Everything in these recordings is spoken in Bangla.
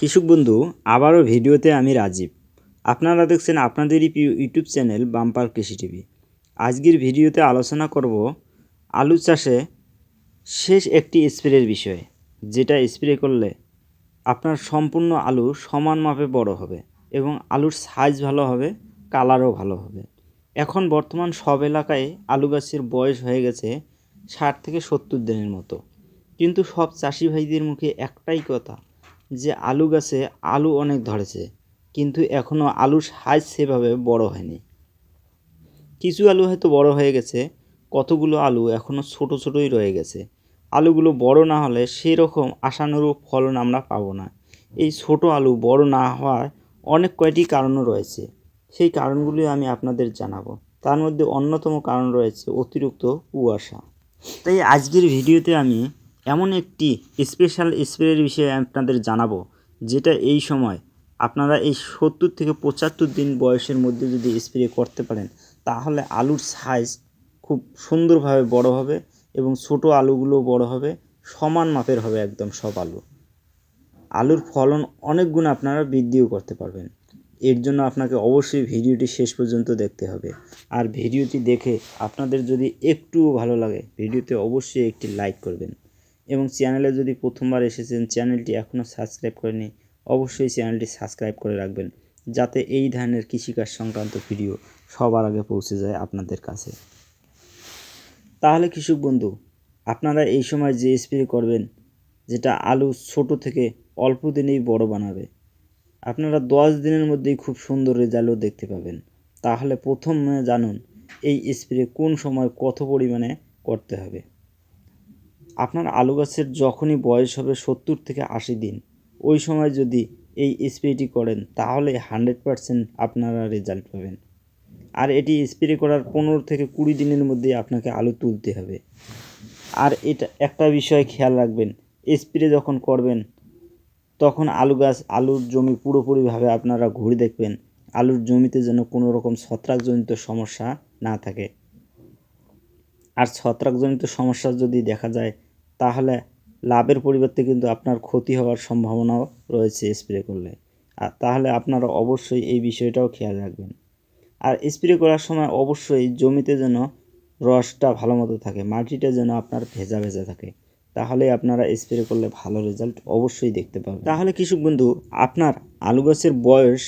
কৃষক বন্ধু, আবারও ভিডিওতে আমি রাজীব। আপনারা দেখছেন আপনাদেরই YouTube channel bumper Krishi TV. আজকের ভিডিওতে আলোচনা করব আলু চাষে শেষ একটি স্প্রের বিষয়ে, যেটা স্প্রে করলে আপনার সম্পূর্ণ আলু সমান মাপে বড় হবে এবং আলুর সাইজ ভালো হবে কালারও ভালো হবে। এখন বর্তমান সব এলাকায় আলু গাছের বয়স হয়ে গেছে ষাট থেকে সত্তর দিনের মতো। কিন্তু সব চাষি ভাইদের মুখে একটাই কথা যে আলু গাছে আলু অনেক ধরেছে, কিন্তু এখনও আলুর সাইজ সেভাবে বড় হয়নি। কিছু আলু হয়তো বড় হয়ে গেছে, কতগুলো আলু এখনও ছোট ছোটই রয়ে গেছে। আলুগুলো বড় না হলে সেই রকম আশানুরূপ ফলন আমরা পাবো না। এই ছোট আলু বড় না হওয়ার অনেক কয়টি কারণও রয়েছে। সেই কারণগুলি আমি আপনাদের জানাব। তার মধ্যে অন্যতম কারণ রয়েছে অতিরিক্ত কুয়াশা। তাই আজকের ভিডিওতে আমি এমন একটি স্পেশাল স্প্রের বিষয়ে আপনাদের জানাব, যেটা এই সময় আপনারা এই সত্তর থেকে পঁচাত্তর দিন বয়সের মধ্যে যদি স্প্রে করতে পারেন, তাহলে আলুর সাইজ খুব সুন্দরভাবে বড় হবে এবং ছোট আলুগুলো বড় হবে, সমান মাপের হবে একদম সব আলু। আলুর ফলন অনেক গুণ আপনারা বৃদ্ধিও করতে পারবেন। এর জন্য আপনাকে অবশ্যই ভিডিওটি শেষ পর্যন্ত দেখতে হবে। আর ভিডিওটি দেখে আপনাদের যদি একটুও ভালো লাগে, ভিডিওতে অবশ্যই একটি লাইক করবেন। এবং চ্যানেলে যদি প্রথমবার এসেছেন, চ্যানেলটি এখনও সাবস্ক্রাইব করেনি অবশ্যই চ্যানেলটি সাবস্ক্রাইব করে রাখবেন, যাতে এই ধরনের কৃষিকাজ সংক্রান্ত ভিডিও সবার আগে পৌঁছে যায় আপনাদের কাছে। তাহলে কৃষক বন্ধু, আপনারা এই সময় যে স্প্রে করবেন, যেটা আলু ছোট থেকে অল্প দিনেই বড় বানাবে, আপনারা দশ দিনের মধ্যেই খুব সুন্দর রেজাল্টও দেখতে পাবেন। তাহলে প্রথমে জানুন, এই স্প্রে কোন সময় কত পরিমাণে করতে হবে। আপনার আলু গাছের যখনই বয়স হবে সত্তর থেকে আশি দিন, ওই সময় যদি এই স্প্রেটি করেন, তাহলে হান্ড্রেড পারসেন্ট আপনারা রেজাল্ট পাবেন। আর এটি স্প্রে করার পনেরো থেকে কুড়ি দিনের মধ্যে আপনাকে আলু তুলতে হবে। আর এটা একটা বিষয় খেয়াল রাখবেন স্প্রে যখন করবেন, তখন আলু গাছ, আলুর জমি পুরোপুরিভাবে আপনারা ঘুরে দেখবেন, আলুর জমিতে যেন কোনো রকম ছত্রাকজনিত সমস্যা না থাকে। আর ছত্রাকজনিত সমস্যা যদি দেখা যায়, তাহলে লাভের পরিবর্তে কিন্তু আপনার ক্ষতি হওয়ার সম্ভাবনাও রয়েছে স্প্রে করলে। আর তাহলে আপনারা অবশ্যই এই বিষয়টাও খেয়াল রাখবেন। আর স্প্রে করার সময় অবশ্যই জমিতে যেন রসটা ভালো মতো থাকে, মাটিটা যেন আপনার ভেজা ভেজা থাকে তাহলে আপনারা স্প্রে করলে ভালো রেজাল্ট অবশ্যই দেখতে পাবেন। তাহলে কৃষক বন্ধু, আপনার আলু গাছের বয়স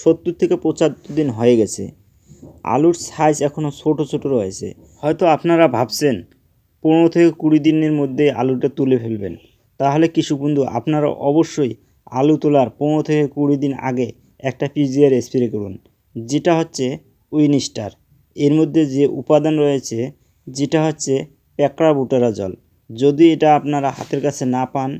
সত্তর থেকে পঁচাত্তর দিন হয়ে গেছে। আলুর সাইজ এখনও ছোট ছোট রয়েছে। হয়তো আপনারা ভাবছেন, পনেরো থেকে কুড়ি দিনের মধ্যে আলুটা তুলে ফেলবেন। তাহলে কৃষক বন্ধু, আপনারা অবশ্যই আলু তোলার পনেরো থেকে কুড়ি দিন আগে একটা পিজিআর স্প্রে করুন, যেটা হচ্ছে উইনস্টার। এর মধ্যে যে উপাদান রয়েছে, যেটা হচ্ছে প্যাকড়া বুটারা জল। যদি এটা আপনারা হাতের কাছে না পান,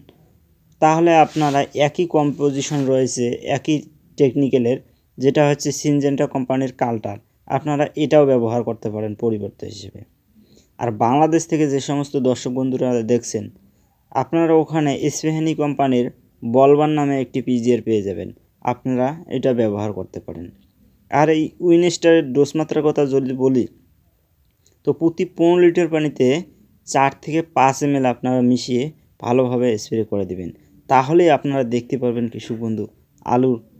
তাহলে আপনারা একই কম্পোজিশন রয়েছে, একই টেকনিক্যালের যেটা হচ্ছে সিনজেন্টা কোম্পানির কালটার। আপনারা এটাও ব্যবহার করতে পারেন পরিবর্তন হিসেবে। আর বাংলাদেশ থেকে যে সমস্ত দর্শক বন্ধুরা দেখছেন, আপনারা ওখানে স্পেহানি কোম্পানির বলবান নামে একটি পিজিআর পেয়ে যাবেন। আপনারা এটা ব্যবহার করতে পারেন। আর এই উইনেস্টারের ডোজ মাত্রার কথা যদি বলি, তো প্রতি পনেরো লিটার পানিতে চার থেকে পাঁচ এম আপনারা মিশিয়ে ভালোভাবে স্প্রে করে দেবেন। তাহলেই আপনারা দেখতে পারবেন কৃষক বন্ধু আলুর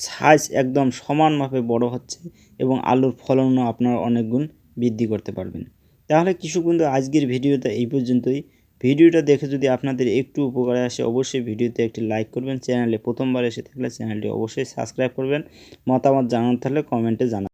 সাইজ একদম সমান মাপে বড় হচ্ছে এবং আলুর ফলনও আপনারা অনেক গুণ বৃদ্ধি করতে পারবেন। তাহলে কৃষক বন্ধু, আজকের ভিডিওটা এই পর্যন্তই। ভিডিওটা দেখে যদি আপনাদের একটু উপকারে আসে, অবশ্যই ভিডিওতে একটি লাইক করবেন। চ্যানেলে প্রথমবার এসে থাকলে চ্যানেলটি অবশ্যই সাবস্ক্রাইব করবেন। মতামত জানানো থাকলে কমেন্টে জানান